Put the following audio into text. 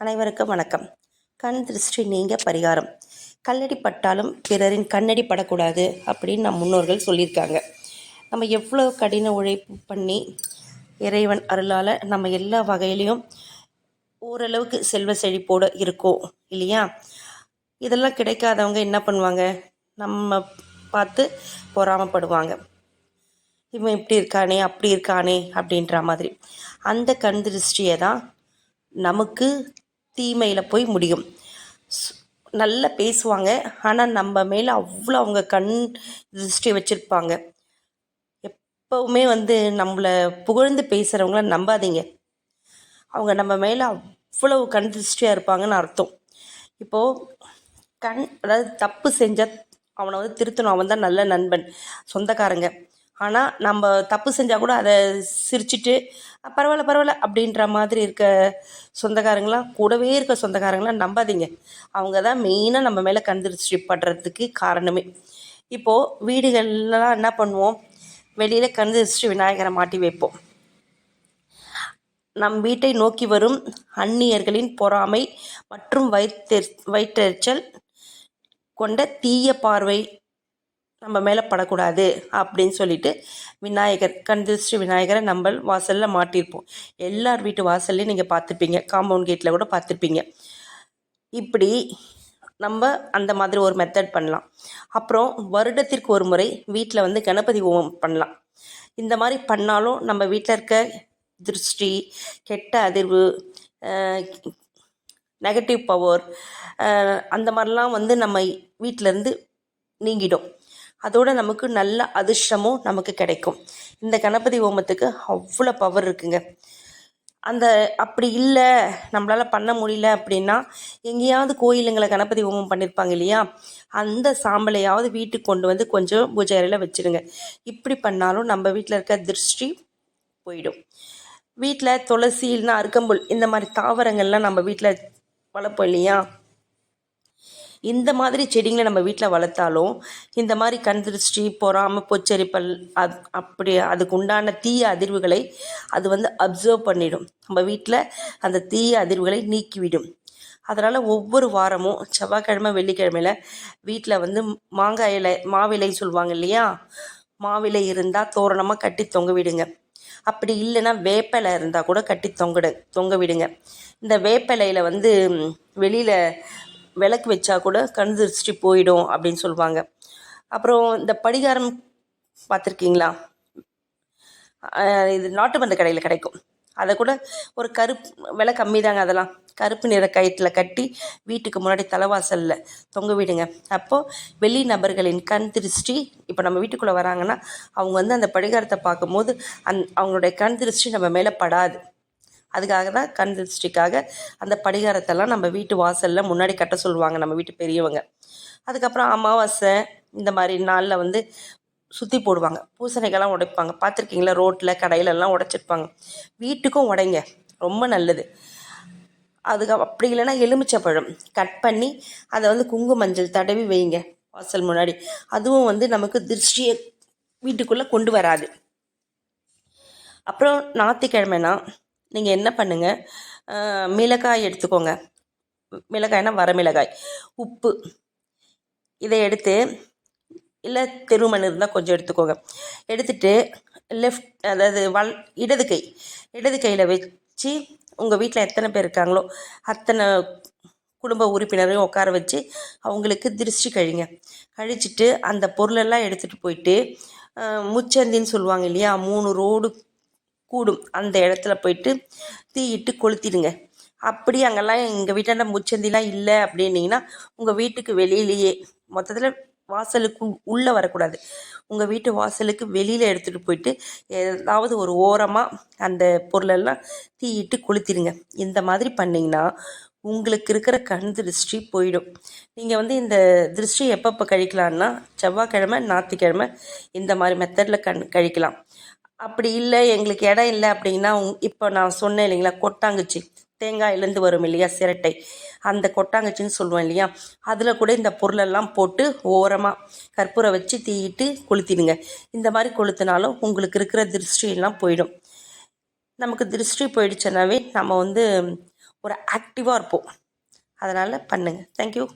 அனைவருக்கும் வணக்கம். கண் திருஷ்டி நீங்க பரிகாரம். கல்லடி பட்டாலும் பிறரின் கண்ணடி படக்கூடாது அப்படின்னு நம் முன்னோர்கள் சொல்லியிருக்காங்க. நம்ம எவ்வளோ கடின உழைப்பு பண்ணி இறைவன் அருளால் நம்ம எல்லா வகையிலையும் ஓரளவுக்கு செல்வ செழிப்போடு இருக்கோம் இல்லையா? இதெல்லாம் கிடைக்காதவங்க என்ன பண்ணுவாங்க? நம்ம பார்த்து பொறாமப்படுவாங்க. இவன் இப்படி இருக்கானே அப்படி இருக்கானே அப்படின்ற மாதிரி. அந்த கண் திருஷ்டியை தான் நமக்கு தீமையில் போய் முடியும். ஸ்- நல்லா பேசுவாங்க. ஆனால் நம்ம மேலே அவ்வளோ அவங்க கண் திருஷ்டி வச்சுருப்பாங்க. எப்போவுமே வந்து நம்மளை புகழ்ந்து பேசுகிறவங்கள நம்பாதீங்க. அவங்க நம்ம மேலே அவ்வளவு கண் திருஷ்டியாக இருப்பாங்கன்னு அர்த்தம். இப்போது கண் அதாவது தப்பு செஞ்சால் அவனை வந்து திருத்தணும். அவன் தான் நல்ல நண்பன் சொந்தக்காரங்க. ஆனால் நம்ம தப்பு செஞ்சால் கூட அதை சிரிச்சிட்டு பரவாயில்ல பரவாயில்ல அப்படின்ற மாதிரி இருக்க சொந்தக்காரங்களாம் கூடவே இருக்க சொந்தக்காரங்களாம் நம்பாதீங்க. அவங்க தான் மெயினாக நம்ம மேலே கண் திருஷ்டி படுறதுக்கு காரணமே. இப்போது வீடுகள்லாம் என்ன பண்ணுவோம்? வெளியில் கண் திருஷ்டி விநாயகரை மாட்டி வைப்போம். நம் வீட்டை நோக்கி வரும் அந்நியர்களின் பொறாமை மற்றும் வயிற்று வயிற்றெரிச்சல் கொண்ட தீய பார்வை நம்ம மேலே படக்கூடாது அப்படின்னு சொல்லிட்டு விநாயகர் கண் திருஷ்டி விநாயகரை நம்ம வாசலில் மாட்டியிருப்போம். எல்லார் வீட்டு வாசல்லையும் நீங்கள் பார்த்துருப்பீங்க. காம்பவுண்ட் கேட்டில் கூட பார்த்துருப்பீங்க. இப்படி நம்ம அந்த மாதிரி ஒரு மெத்தட் பண்ணலாம். அப்புறம் வருடத்திற்கு ஒரு முறை வீட்டில் வந்து கணபதி ஹோமம் பண்ணலாம். இந்த மாதிரி பண்ணாலும் நம்ம வீட்டில் இருக்க திருஷ்டி கெட்ட அதிர்வு நெகட்டிவ் பவர் அந்த மாதிரிலாம் வந்து நம்ம வீட்டிலேருந்து நீங்கிடும். அதோட நமக்கு நல்ல அதிர்ஷ்டமும் நமக்கு கிடைக்கும். இந்த கணபதி ஹோமத்துக்கு அவ்வளோ பவர் இருக்குங்க. அந்த அப்படி இல்லை நம்மளால் பண்ண முடியல அப்படின்னா எங்கேயாவது கோயிலுங்களை கணபதி ஹோமம் பண்ணியிருப்பாங்க இல்லையா? அந்த சாம்பலையாவது வீட்டுக்கு கொண்டு வந்து கொஞ்சம் பூஜை அறையில் வச்சுடுங்க இப்படி பண்ணாலும் நம்ம வீட்டில் இருக்க திருஷ்டி போயிடும். வீட்டில் துளசி இல்லைன்னா அருக்கம்புல் இந்த மாதிரி தாவரங்கள்லாம் நம்ம வீட்டில் வளர்ப்போம் இல்லையா? இந்த மாதிரி செடிங்களை நம்ம வீட்டில் வளர்த்தாலும் இந்த மாதிரி கண் திருஷ்டி பொறாமை பொச்சரிப்பல் அப் அப்படி அதுக்கு உண்டான தீய அதிர்வுகளை அது வந்து அப்சர்வ் பண்ணிடும். நம்ம வீட்டில் அந்த தீய அதிர்வுகளை நீக்கிவிடும். அதனால் ஒவ்வொரு வாரமும் செவ்வாய்க்கிழமை வெள்ளிக்கிழமையில் வீட்டில் வந்து மாங்காய் இலை மாவிலை சொல்லுவாங்க இல்லையா? மாவிலை இருந்தால் தோரணமாக கட்டி தொங்க விடுங்க அப்படி இல்லைன்னா வேப்பிலை இருந்தால் கூட கட்டி தொங்கிடு தொங்க விடுங்க இந்த வேப்பிலையில் வந்து வெளியில் விளக்கு வச்சா கூட கண் திருஷ்டி போயிடும் அப்படின்னு சொல்லுவாங்க. அப்புறம் இந்த படிகாரம் பார்த்துருக்கீங்களா? இது நாட்டு கடையில் கிடைக்கும். அதை கூட ஒரு கருப்பு விலை கம்மி தாங்க அதெல்லாம். கருப்பு நிற கயிற்றில் கட்டி வீட்டுக்கு முன்னாடி தலைவாசலில் தொங்க விடுங்க. அப்போது வெளி நபர்களின் கண் திருஷ்டி இப்போ நம்ம வீட்டுக்குள்ளே வராங்கன்னா அவங்க வந்து அந்த படிகாரத்தை பார்க்கும்போது அந் அவங்களுடைய கண் திருஷ்டி நம்ம மேலே படாது. அதுக்காக தான் கண் திருஷ்டிக்காக அந்த படிகாரத்தெல்லாம் நம்ம வீட்டு வாசலில் முன்னாடி கட்ட சொல்லுவாங்க நம்ம வீட்டு பெரியவங்க. அதுக்கப்புறம் அமாவாசை இந்த மாதிரி நாளில் வந்து சுற்றி போடுவாங்க. பூசணிக்கெல்லாம் உடைப்பாங்க. பார்த்துருக்கீங்களா? ரோட்டில் கடையிலெல்லாம் உடைச்சிருப்பாங்க. வீட்டுக்கும் உடைங்க. ரொம்ப நல்லது. அதுக்கு அப்படி இல்லைன்னா எலுமிச்சப்பழம் கட் பண்ணி அதை வந்து குங்கும மஞ்சள் தடவி வைங்க வாசல் முன்னாடி. அதுவும் வந்து நமக்கு திருஷ்டியை வீட்டுக்குள்ளே கொண்டு வராது. அப்புறம் ஞாயிற்றுக்கிழமைனா நீங்கள் என்ன பண்ணுங்கள் மிளகாய் எடுத்துக்கோங்க. மிளகாய்னா வரமிளகாய் உப்பு. இதை எடுத்து இல்லை தெருமண் இருந்தால் கொஞ்சம் எடுத்துக்கோங்க. எடுத்துட்டு லெஃப்ட் அதாவது வல் இடது கை. இடது கையில் வச்சு உங்கள் வீட்டில் எத்தனை பேர் இருக்காங்களோ அத்தனை குடும்ப உறுப்பினரையும் உட்கார வச்சு அவங்களுக்கு திருஷ்டி கழிங்க. கழிச்சிட்டு அந்த பொருளெல்லாம் எடுத்துகிட்டு போயிட்டு முச்சந்தின்னு சொல்லுவாங்க இல்லையா? மூணு ரோடு கூடும். அந்த இடத்துல போயிட்டு தீயிட்டு கொளுத்திடுங்க. அப்படி அங்கெல்லாம் எங்கள் வீட்டாண்ட முச்சந்திலாம் இல்லை அப்படின்னீங்கன்னா உங்கள் வீட்டுக்கு வெளியிலேயே மொத்தத்தில் வாசலுக்கு உள்ளே வரக்கூடாது. உங்கள் வீட்டு வாசலுக்கு வெளியில் எடுத்துகிட்டு போயிட்டு ஏதாவது ஒரு ஓரமாக அந்த பொருளெல்லாம் தீயிட்டு கொளுத்திடுங்க. இந்த மாதிரி பண்ணிங்கன்னா உங்களுக்கு இருக்கிற கண் திருஷ்டி போயிடும். நீங்கள் வந்து இந்த திருஷ்டி எப்பப்போ கழிக்கலான்னா செவ்வாய்க்கிழமை ஞாயிற்றுக்கிழமை இந்த மாதிரி மெத்தடில் கண் கழிக்கலாம். அப்படி இல்லை எங்களுக்கு இடம் இல்லை அப்படின்னா உங் இப்போ நான் சொன்னேன் இல்லைங்களா கொட்டாங்குச்சி. தேங்காயிலேருந்து வரும் இல்லையா சிரட்டை. அந்த கொட்டாங்குச்சின்னு சொல்லுவோம் இல்லையா அதில் கூட இந்த பொருளெல்லாம் போட்டு ஓரமாக கற்பூரம் வச்சு தீயிட்டு கொளுத்திடுங்க. இந்த மாதிரி கொளுத்தினாலும் உங்களுக்கு இருக்கிற திருஷ்டியெல்லாம் போயிடும். நமக்கு திருஷ்டி போயிடுச்சுனாவே நம்ம வந்து ஒரு ஆக்டிவாக இருப்போம். அதனால் பண்ணுங்கள் தேங்க்யூ